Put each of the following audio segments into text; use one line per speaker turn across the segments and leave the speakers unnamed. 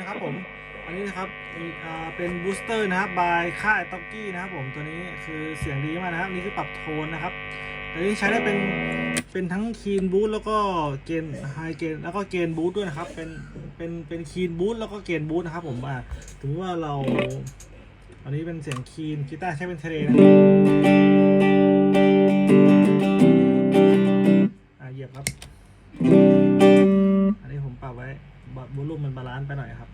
นะครับผม อันนี้นะครับเป็นบูสเตอร์นะครับบายค่ายต็อกกี้นะครับผมตัวนี้คือเสียงดีมากนะครับนี่คือปรับโทนนะครับตัวนี้ใช้ได้เป็นเป็นทั้งคีนบูทแล้วก็เกนไฮเกนแล้วก็เกนบูทด้วยนะครับ เป็นเป็นเป็นคีนบูทแล้วก็เกนบูทนะครับผมอ่าถึงว่าเราอันนี้เป็นเสียงคีนกีตาร์ใช้เป็นเทเลนะครับอ่าเหยียบครับ ไว้บูลุ่มมันบาลานซ์ไปหน่อยครับ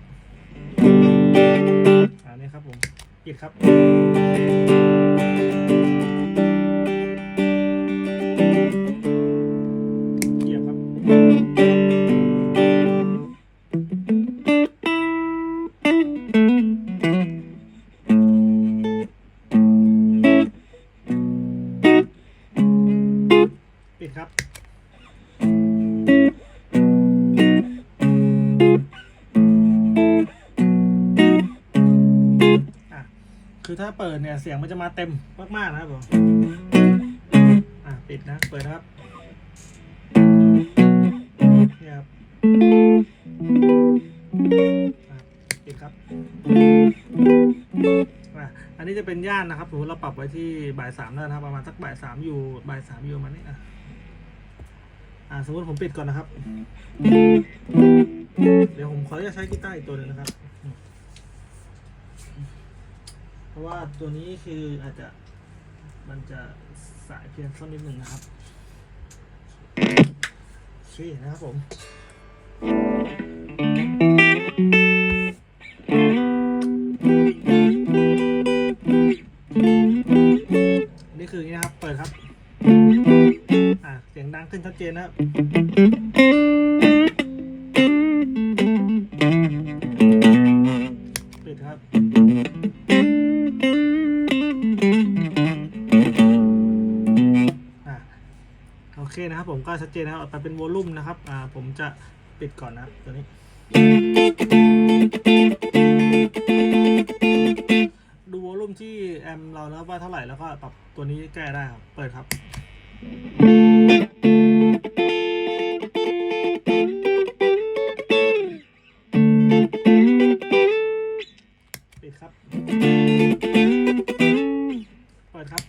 อันนี้ครับผมปิดครับ เหยียบครับปิดครับ ถ้าเปิดเนี่ยเสียงมันจะมาเต็มมากๆนะครับผมอะปิดนะเปิดนะครับนี่ครับปิดครับอันนี้จะเป็นย่านนะครับผมเราปรับไว้ที่บ่ายสามแล้วนะครับ ประมาณสักบ่ายสามอยู่บ่ายสามอยู่มาณนี้อะอะสมมติผมปิดก่อนนะครับ เดี๋ยวผมขออนุญาตใช้กีตาร์อีกตัวหนึ่งนะครับ เพ ราะว่าตัวนี้คืออาจจะมันจะสายเพียงสักนิดหนึ่งนะครับโอเคนะครับผมนี่คืออย่างนี้ครับ เปิดครับ อ่าเสียงดังขึ้นชัดเจนนะครับ นะครับผมก็ชัดเจนนะครับเอาไปเป็นวอลลุ่มนะครับอ่าผมจะปิดก่อนนะครับตัวนี้ ดูวอลลุ่มที่แอมเราแล้วว่าเท่าไหร่แล้วก็ปรับตัวนี้แก้ได้ครับ เปิดครับปิดครับ เปิดครับ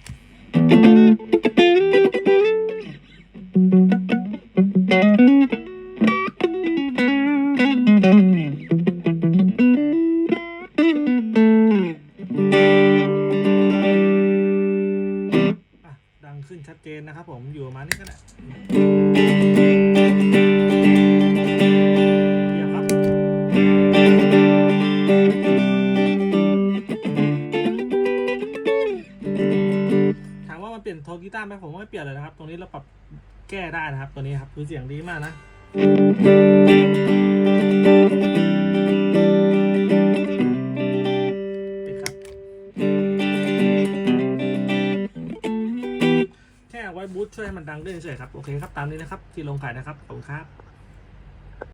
นชัดเจนนะครับผมอยู่ประมาณนี้ก็ได้เสียมครับถามว่ามันเปลี่ยนโทนกีตาร์ไหมผมไม่เปลี่ยนเลยนะครับ ตรงนี้เราปรับแก้ได้นะครับ ตัวนี้ครับคือเสียงดีมากนะ ไว้บูทช่วยให้มันดังด้วยเฉยๆครับ โอเคครับ ตามนี้นะครับ ที่ลงขายนะครับ ขอบคุณครับ